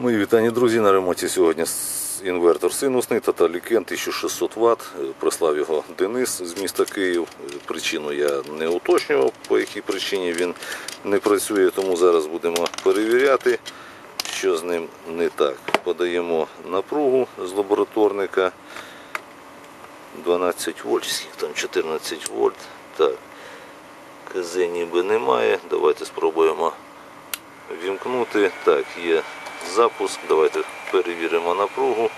Мої вітання, друзі. На ремонті сьогодні інвертор синусний Таталікен 1600 Вт. Прислав його Денис з міста Київ. Причину я не уточнював, по якій причині він не працює, тому зараз будемо перевіряти, що з ним не так. Подаємо напругу з лабораторника 12 вольт, там 14 вольт. Так, КЗ ніби немає. Давайте спробуємо вімкнути. Так, є запуск. Давайте перевіримо напругу.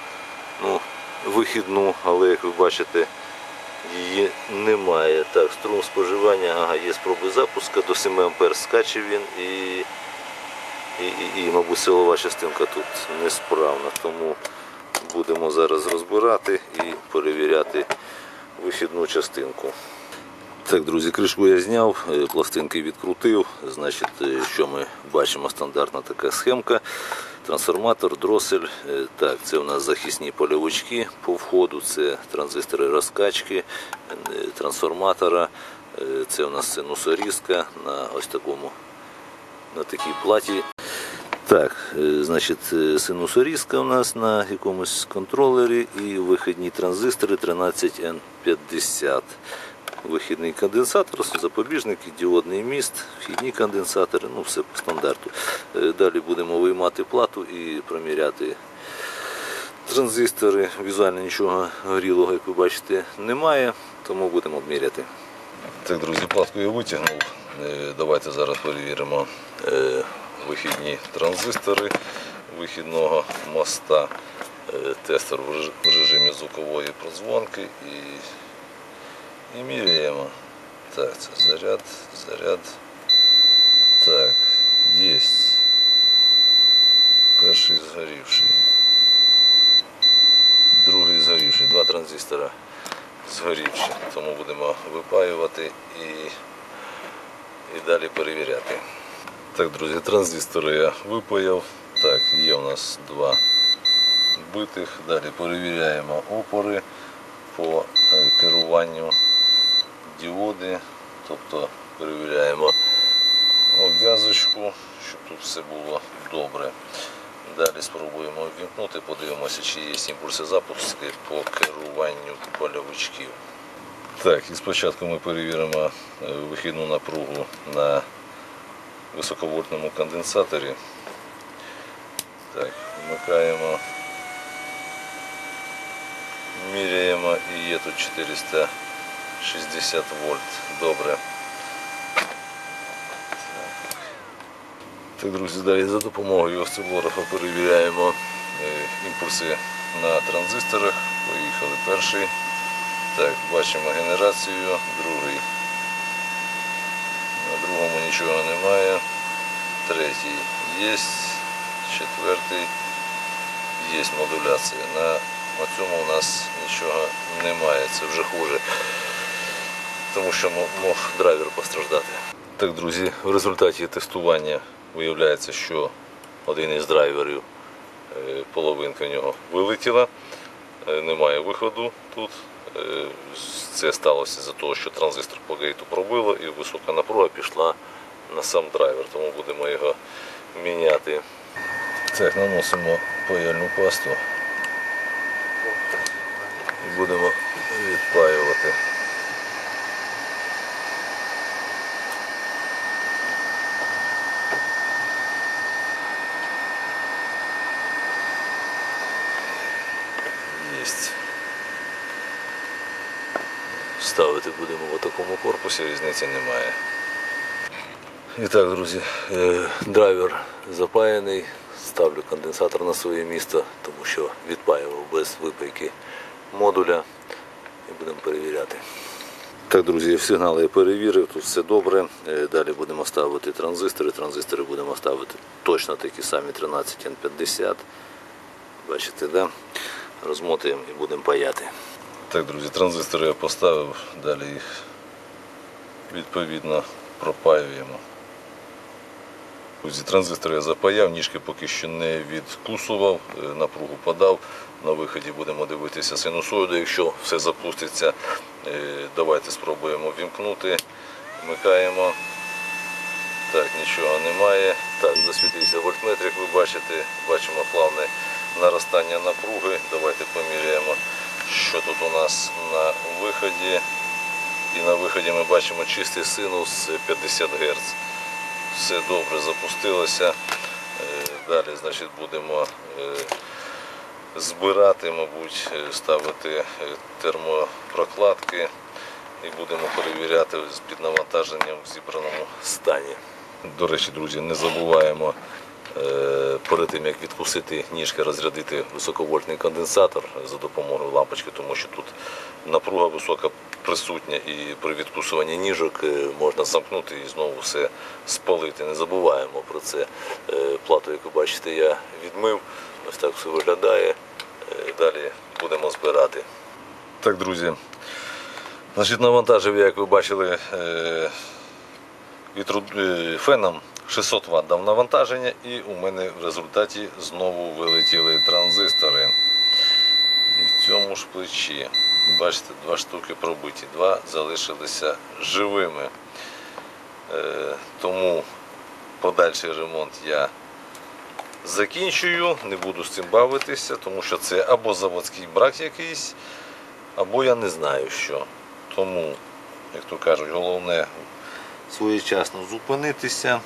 Ну, вихідну, але як ви бачите, її немає. Так, струм споживання, ага, є спроби запуска, до 7 ампер скаче він і, і, і, і, мабуть, силова частинка тут несправна. Тому будемо зараз розбирати і перевіряти вихідну частинку. Так, друзі, кришку я зняв, е, пластинки відкрутив. Значить, е, що ми бачимо, стандартна така схемка. Трансформатор, дросель. Е, Так, це у нас захисні польовички по входу, це транзистори розкачки е, трансформатора. Е, Це у нас синусорізка на ось такому на такій платі. Так, значить, синусорізка у нас на якомусь контролері і вихідні транзистори 13N50. Вихідний конденсатор, запобіжники, діодний міст, вхідні конденсатори, ну все по стандарту. Е, Далі будемо виймати плату і проміряти транзистори. Візуально нічого горілого, як ви бачите, немає, тому будемо обміряти. Так, друзі, платку я витягнув. Е, Давайте зараз перевіримо е, вихідні транзистори вихідного моста. Тестер в режимі звукової прозвонки і міряємо. Так, це заряд, заряд. Так, єсть. Перший згорівший. Другий згорівший. Два транзистора згорівші. Тому будемо випаювати і, і далі перевіряти. Так, друзі, транзистори я випаяв. Так, є у нас два битих. Далі перевіряємо опори по е, керуванню діоди. Тобто перевіряємо обв'язочку, щоб тут все було добре. Далі спробуємо ввімкнути, подивимося, чи є імпульси запуски по керуванню польовичків. Так, і спочатку ми перевіримо е, вихідну напругу на високовольтному конденсаторі. Так, вмикаємо, міряємо і є тут 460 вольт. Добре. Так, друзі, далі за допомогою осцилографа перевіряємо е, імпульси на транзисторах. Поїхали перший. Так, бачимо генерацію, другий. На другому нічого немає. Третій є. Четвертий є модуляція. На, на цьому у нас нічого немає. Це вже хуже. Тому що мог драйвер постраждати. Так, друзі, в результаті тестування виявляється, що один із драйверів, е, половинка нього вилетіла, е, немає виходу тут. Е, Це сталося за того, що транзистор по гейту пробило і висока напруга пішла на сам драйвер, тому будемо його міняти. Так, наносимо паяльну пасту і будемо відпаювати. Єсть. Ставити будемо в такому корпусі, різниці немає. І так, друзі, е, драйвер запаяний, ставлю конденсатор на своє місце, тому що відпаював без випайки модуля і будемо перевіряти. Так, друзі, сигнали я перевірив, тут все добре. Е, Далі будемо ставити транзистори. Транзистори будемо ставити точно такі самі 13N50. Бачите, да? Розмотуємо і будемо паяти. Так, друзі, транзистори я поставив, далі їх відповідно пропаюємо. Друзі, транзистори я запаяв, ніжки поки що не відкусував, е, напругу подав. На виході будемо дивитися синусоїду. Якщо все запуститься, е, давайте спробуємо вімкнути. Вмикаємо. Так, нічого немає. Так, засвітився вольтметр, як ви бачите. Бачимо плавне наростання напруги. Давайте поміряємо, що тут у нас на виході. І на виході ми бачимо чистий синус 50 Гц. Все добре запустилося. Е, Далі значить, будемо е, збирати, мабуть, е, ставити е, термопрокладки і будемо перевіряти з піднавантаженням в зібраному стані. До речі, друзі, не забуваємо е, перед тим як відкусити ніжки, розрядити високовольтний конденсатор за допомогою лампочки, тому що тут напруга висока присутня і при відкусуванні ніжок е, можна замкнути і знову все спалити. Не забуваємо про це. Е, Плату, як ви бачите, я відмив. Ось так все виглядає. Е, Далі будемо збирати. Так, друзі. Значить, навантажив, як ви бачили, е, вітру, е, феном 600 Вт дав навантаження, і у мене в результаті знову вилетіли транзистори. І в цьому ж плечі, бачите, два штуки пробиті, два залишилися живими. Е, Тому подальший ремонт я закінчую, не буду з цим бавитися, тому що це або заводський брак якийсь, або я не знаю що. Тому, як то кажуть, головне своєчасно зупинитися.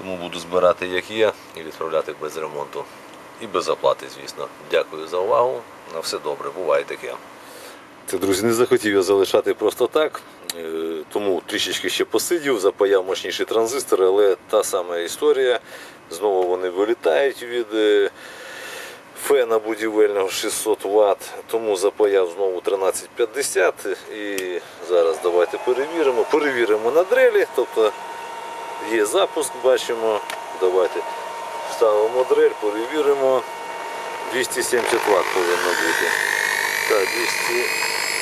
Тому буду збирати як є і відправляти без ремонту. І без оплати, звісно. Дякую за увагу. На все добре, буває таке. Це, друзі, не захотів я залишати просто так. Е, Тому трішечки ще посидів, запаяв мощніші транзистори, але та сама історія. Знову вони вилітають від е, фена будівельного 600 Вт, тому запаяв знову 1350 і зараз давайте перевіримо. Перевіримо на дрелі, тобто є запуск, бачимо. Давайте вставимо дрель, перевіримо. 270 Вт повинно бути. Так,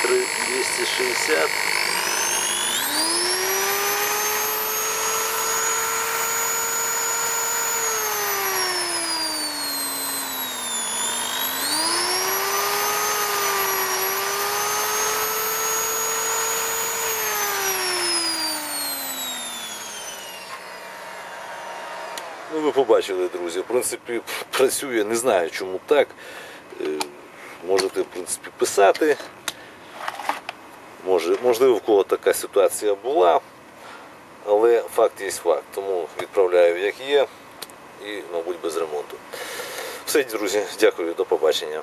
203, 260. Ви побачили, друзі. В принципі, працює, не знаю, чому так. Е, Можете, в принципі, писати. Може, можливо, в кого така ситуація була, але факт є факт. Тому відправляю як є і, мабуть, без ремонту. Все, друзі, дякую, до побачення.